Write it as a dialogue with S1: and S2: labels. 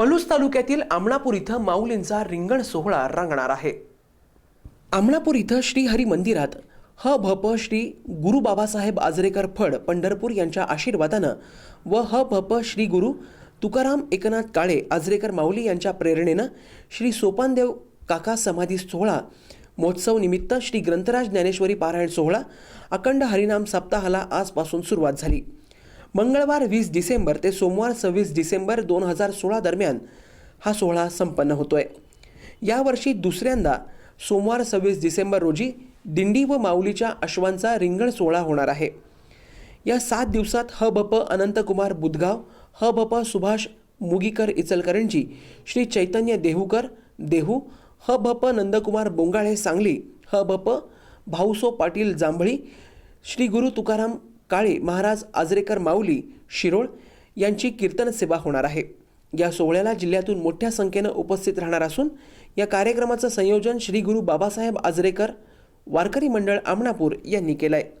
S1: पलूस तालुक्यातील आमणापूर इथं माऊलींचा रिंगण सोहळा रंगणार आहे. आमणापूर इथं श्रीहरी मंदिरात ह भ प श्री गुरु बाबासाहेब आजरेकर फड पंढरपूर यांच्या आशीर्वादानं व ह भ प श्री गुरु तुकाराम एकनाथ काळे आजरेकर माऊली यांच्या प्रेरणेनं श्री सोपानदेव काका समाधी सोहळा महोत्सव निमित्त श्री ग्रंथराज ज्ञानेश्वरी पारायण सोहळा अखंड हरिनाम सप्ताहाला आजपासून सुरुवात झाली. मंगळवार वीस डिसेंबर ते सोमवार सव्वीस डिसेंबर दोन हजार सोळा दरम्यान हा सोहळा संपन्न होतोय. यावर्षी दुसऱ्यांदा सोमवार सव्वीस डिसेंबर रोजी दिंडी व माऊलीच्या अश्वांचा रिंगण सोहळा होणार आहे. या सात दिवसात ह ब प अनंतकुमार बुधगाव ह ब प सुभाष मुगीकर इचलकरंजी श्री चैतन्य देहूकर देहू ह ब प नंदकुमार बोंगाळे सांगली ह बप भाऊसो पाटील जांभळी श्री गुरु तुकाराम काळे महाराज आजरेकर माऊली शिरोळ यांची कीर्तन सेवा होणार आहे. या सोहळ्याला जिल्ह्यातून मोठ्या संख्येनं उपस्थित राहणार असून या कार्यक्रमाचं संयोजन श्री गुरु बाबासाहेब आजरेकर वारकरी मंडळ आमणापूर यांनी केलं आहे